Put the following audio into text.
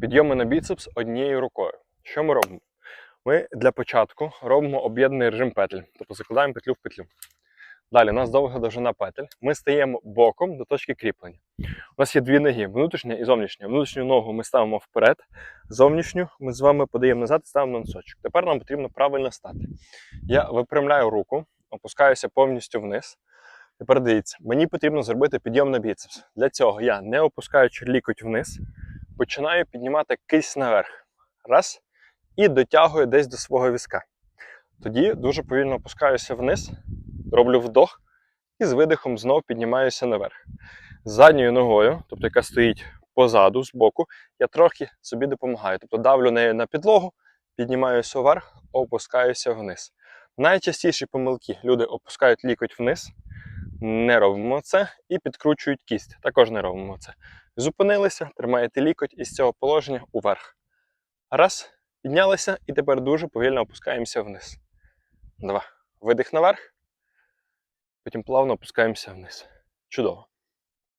Підйоми на біцепс однією рукою. Що ми робимо? Ми для початку робимо об'єднаний режим петель, тобто закладаємо петлю в петлю. Далі у нас довга довжина петель. Ми стаємо боком до точки кріплення. У нас є дві ноги: внутрішня і зовнішня. Внутрішню ногу ми ставимо вперед, зовнішню ми з вами подаємо назад і ставимо на носочок. Тепер нам потрібно правильно стати. Я випрямляю руку, опускаюся повністю вниз. Тепер дивіться, мені потрібно зробити підйом на біцепс. Для цього я, не опускаючи лікоть вниз, починаю піднімати кисть наверх. Раз. І дотягую десь до свого візка. Тоді дуже повільно опускаюся вниз, роблю вдох і з видихом знов піднімаюся наверх. Задньою ногою, тобто яка стоїть позаду, збоку, я трохи собі допомагаю. Тобто давлю нею на підлогу, піднімаюся вверх, опускаюся вниз. Найчастіші помилки люди опускають лікоть вниз, не робимо це і підкручують кість. Також не робимо це. Зупинилися, тримаєте лікоть із цього положення уверх. Раз, піднялися і тепер дуже повільно опускаємося вниз. Два. Видих наверх. Потім плавно опускаємося вниз. Чудово.